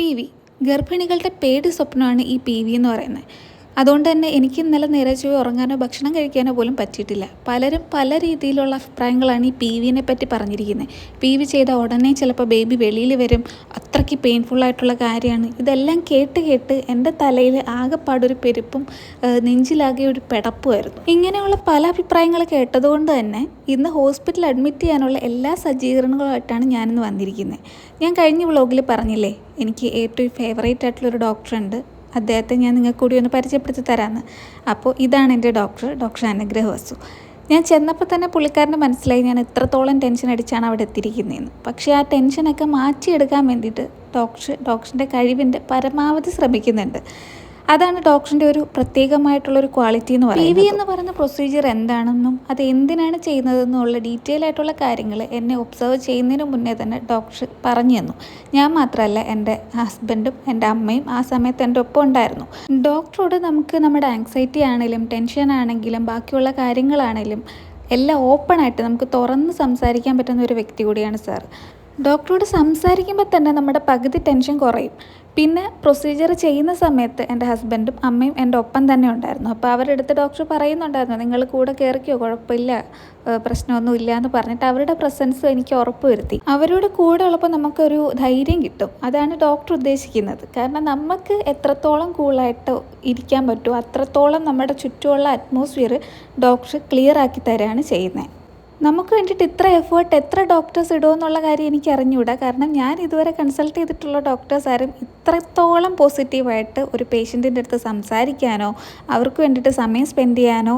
P V. ഗർഭിണികളുടെ പേടി സ്വപ്നമാണ് ഈ പി വി എന്ന് പറയുന്നത്. അതുകൊണ്ട് തന്നെ എനിക്ക് ഇന്നലെ നേരെ ഉറങ്ങാനോ ഭക്ഷണം കഴിക്കാനോ പോലും പറ്റിയിട്ടില്ല. പലരും പല രീതിയിലുള്ള അഭിപ്രായങ്ങളാണ് ഈ പി വിനെ പറ്റി പറഞ്ഞിരിക്കുന്നത് പി വി ചെയ്ത ഉടനെ ചിലപ്പോൾ ബേബി വെളിയിൽ വരും. അത്രയ്ക്ക് പെയിൻഫുൾ ആയിട്ടുള്ള കാര്യമാണ്. ഇതെല്ലാം കേട്ട് കേട്ട് എന്റെ തലയിൽ ആകെപ്പാടൊരു പെരുപ്പും നെഞ്ചിലാകെ ഒരു പെടപ്പുമായിരുന്നു. ഇങ്ങനെയുള്ള പല അഭിപ്രായങ്ങൾ കേട്ടതുകൊണ്ട് തന്നെ ഇന്ന് ഹോസ്പിറ്റലിൽ അഡ്മിറ്റ് ചെയ്യാനുള്ള എല്ലാ സജ്ജീകരണങ്ങളുമായിട്ടാണ് ഞാനിന്ന് വന്നിരിക്കുന്നത് ഞാൻ കഴിഞ്ഞ വ്ളോഗിൽ പറഞ്ഞില്ലേ എനിക്ക് ഏറ്റവും ഫേവറേറ്റ് ആയിട്ടുള്ളൊരു ഡോക്ടറുണ്ട് അദ്ദേഹത്തെ ഞാൻ നിങ്ങൾക്ക് കൂടി ഒന്ന് പരിചയപ്പെടുത്തി തരാമെന്ന് അപ്പോൾ ഇതാണ് എന്റെ ഡോക്ടർ ഡോക്ടർ അനുഗ്രഹ വസു. ഞാൻ ചെന്നപ്പോൾ തന്നെ പുള്ളിക്കാരന്റെ മനസ്സിലായി ഞാൻ എത്രത്തോളം ടെൻഷൻ അടിച്ചാണ് അവിടെ എത്തിയിരിക്കുന്നതെന്ന് പക്ഷേ ആ ടെൻഷനൊക്കെ മാറ്റിയെടുക്കാൻ വേണ്ടിയിട്ട് ഡോക്ടർ ഡോക്ടറിന്റെ കഴിവിന്റെ പരമാവധി ശ്രമിക്കുന്നുണ്ട്. അതാണ് ഡോക്ടറിന്റെ ഒരു പ്രത്യേകമായിട്ടുള്ള ഒരു ക്വാളിറ്റി എന്ന് പറയുന്നത്. പി വി എന്ന് പറയുന്ന പ്രൊസീജിയർ എന്താണെന്നും അത് എന്തിനാണ് ചെയ്യുന്നതെന്നുള്ള ഡീറ്റെയിൽ ആയിട്ടുള്ള കാര്യങ്ങൾ എന്നെ ഒബ്സർവ് ചെയ്യുന്നതിന് മുന്നേ തന്നെ ഡോക്ടർ പറഞ്ഞു തന്നു. ഞാൻ മാത്രമല്ല എന്റെ ഹസ്ബൻഡും എന്റെ അമ്മയും ആ സമയത്ത് എന്റെ ഒപ്പം ഉണ്ടായിരുന്നു. ഡോക്ടറോട് നമുക്ക് നമ്മുടെ ആങ്സൈറ്റി ആണെങ്കിലും ടെൻഷൻ ആണെങ്കിലും ബാക്കിയുള്ള കാര്യങ്ങളാണെങ്കിലും എല്ലാം ഓപ്പണായിട്ട് നമുക്ക് തുറന്ന് സംസാരിക്കാൻ പറ്റുന്ന ഒരു വ്യക്തി കൂടിയാണ് സാർ ഡോക്ടറോട് സംസാരിക്കുമ്പോൾ തന്നെ നമ്മുടെ പകുതി ടെൻഷൻ കുറയും. പിന്നെ പ്രൊസീജിയർ ചെയ്യുന്ന സമയത്ത് എന്റെ ഹസ്ബൻഡും അമ്മയും എന്റെ ഒപ്പം തന്നെ ഉണ്ടായിരുന്നു. അപ്പോൾ അവരുടെ അടുത്ത് ഡോക്ടർ പറയുന്നുണ്ടായിരുന്നു നിങ്ങൾ കൂടെ കയറിക്കോ കുഴപ്പമില്ല പ്രശ്നമൊന്നും ഇല്ല എന്ന് പറഞ്ഞിട്ട് അവരുടെ പ്രസൻസ് എനിക്ക് ഉറപ്പ് വരുത്തി. അവരോട് കൂടെ ഉള്ളപ്പോൾ നമുക്കൊരു ധൈര്യം കിട്ടും. അതാണ് ഡോക്ടർ ഉദ്ദേശിക്കുന്നത്. കാരണം നമുക്ക് എത്രത്തോളം കൂളായിട്ട് ഇരിക്കാൻ പറ്റുമോ അത്രത്തോളം നമ്മുടെ ചുറ്റുമുള്ള അറ്റ്മോസ്ഫിയർ ഡോക്ടർ ക്ലിയർ ആക്കി തരാണ് ചെയ്യുന്നത്. നമുക്ക് വേണ്ടിയിട്ട് ഇത്ര എഫേർട്ട് എത്ര ഡോക്ടേഴ്സ് ഇടുമെന്നുള്ള കാര്യം എനിക്ക് അറിഞ്ഞുകൂടാ കാരണം ഞാൻ ഇതുവരെ കൺസൾട്ട് ചെയ്തിട്ടുള്ള ഡോക്ടേഴ്സ് ആരും ഇത്രത്തോളം പോസിറ്റീവായിട്ട് ഒരു പേഷ്യന്റിന്റെ അടുത്ത് സംസാരിക്കാനോ അവർക്ക് വേണ്ടിയിട്ട് സമയം സ്പെൻഡ് ചെയ്യാനോ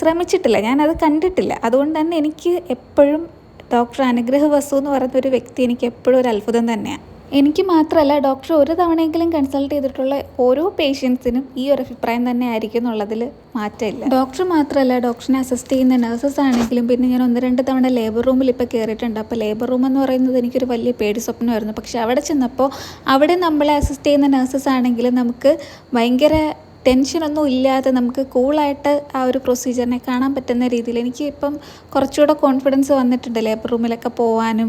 ശ്രമിച്ചിട്ടില്ല. ഞാനത് കണ്ടിട്ടില്ല. അതുകൊണ്ട് തന്നെ എനിക്ക് എപ്പോഴും ഡോക്ടർ അനുഗ്രഹ വസു എന്ന് പറയുന്ന ഒരു വ്യക്തി എനിക്ക് എപ്പോഴും ഒരു അത്ഭുതം തന്നെയാണ് എനിക്ക് മാത്രമല്ല ഡോക്ടർ ഒരു തവണയെങ്കിലും കൺസൾട്ട് ചെയ്തിട്ടുള്ള ഓരോ പേഷ്യൻസിനും ഈ ഒരു അഭിപ്രായം തന്നെ ആയിരിക്കും എന്നുള്ളതിൽ മാറ്റമില്ല. ഡോക്ടർ മാത്രമല്ല ഡോക്ടറിനെ അസിസ്റ്റ് ചെയ്യുന്ന നഴ്സസ് ആണെങ്കിലും പിന്നെ ഞാൻ ഒന്ന് രണ്ട് തവണ ലേബർ റൂമിൽ ഇപ്പോൾ കയറിയിട്ടുണ്ട് അപ്പോൾ ലേബർ റൂം എന്ന് പറയുന്നത് എനിക്കൊരു വലിയ പേടി സ്വപ്നമായിരുന്നു. പക്ഷേ അവിടെ ചെന്നപ്പോൾ അവിടെ നമ്മളെ അസിസ്റ്റ് ചെയ്യുന്ന നഴ്സസ് ആണെങ്കിലും നമുക്ക് ഭയങ്കര ടെൻഷനൊന്നും ഇല്ലാതെ നമുക്ക് കൂളായിട്ട് ആ ഒരു പ്രൊസീജിയറിനെ കാണാൻ പറ്റുന്ന രീതിയിൽ എനിക്ക് ഇപ്പം കുറച്ചുകൂടെ കോൺഫിഡൻസ് വന്നിട്ടുണ്ട് ലേബർ റൂമിലൊക്കെ പോകാനും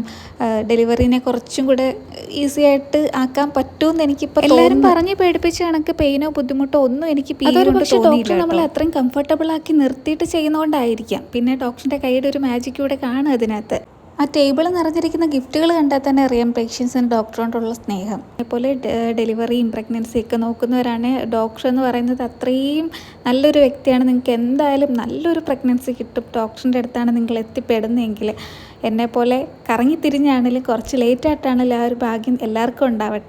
ഡെലിവറീനെ കുറച്ചും കൂടെ ഈസി ആയിട്ട് ആക്കാൻ പറ്റുമെന്ന് എനിക്കിപ്പോൾ എല്ലാവരും പറഞ്ഞ് പേടിപ്പിച്ച കണക്ക് പെയിനോ ബുദ്ധിമുട്ടോ ഒന്നും എനിക്ക് പക്ഷേ ഡോക്ടർ നമ്മളെ അത്രയും കംഫർട്ടബിൾ ആക്കി നിർത്തിയിട്ട് ചെയ്യുന്നതുകൊണ്ടായിരിക്കാം പിന്നെ ഡോക്ടറിന്റെ കൈയുടെ ഒരു മാജിക് കൂടെ കാണും അതിനകത്ത്. ആ ടേബിൾ നിറഞ്ഞിരിക്കുന്ന ഗിഫ്റ്റുകൾ കണ്ടാൽ തന്നെ അറിയാം പേഷ്യൻസിന് ഡോക്ടറോടുള്ള സ്നേഹം. അതുപോലെ ഡെലിവറിയും പ്രഗ്നൻസി ഒക്കെ നോക്കുന്നവരാണ് ഡോക്ടർ എന്ന് പറയുന്നത് അത്രയും നല്ലൊരു വ്യക്തിയാണ്. നിങ്ങൾക്ക് എന്തായാലും നല്ലൊരു പ്രഗ്നൻസി കിട്ടും. ഡോക്ടറിന്റെ അടുത്താണ് നിങ്ങൾ എത്തിപ്പെടുന്നതെങ്കിൽ എന്നെപ്പോലെ കറങ്ങി തിരിഞ്ഞാണെങ്കിലും കുറച്ച് ലേറ്റായിട്ടാണെങ്കിലും ആ ഒരു ഭാഗ്യം എല്ലാവർക്കും ഉണ്ടാവട്ടെ.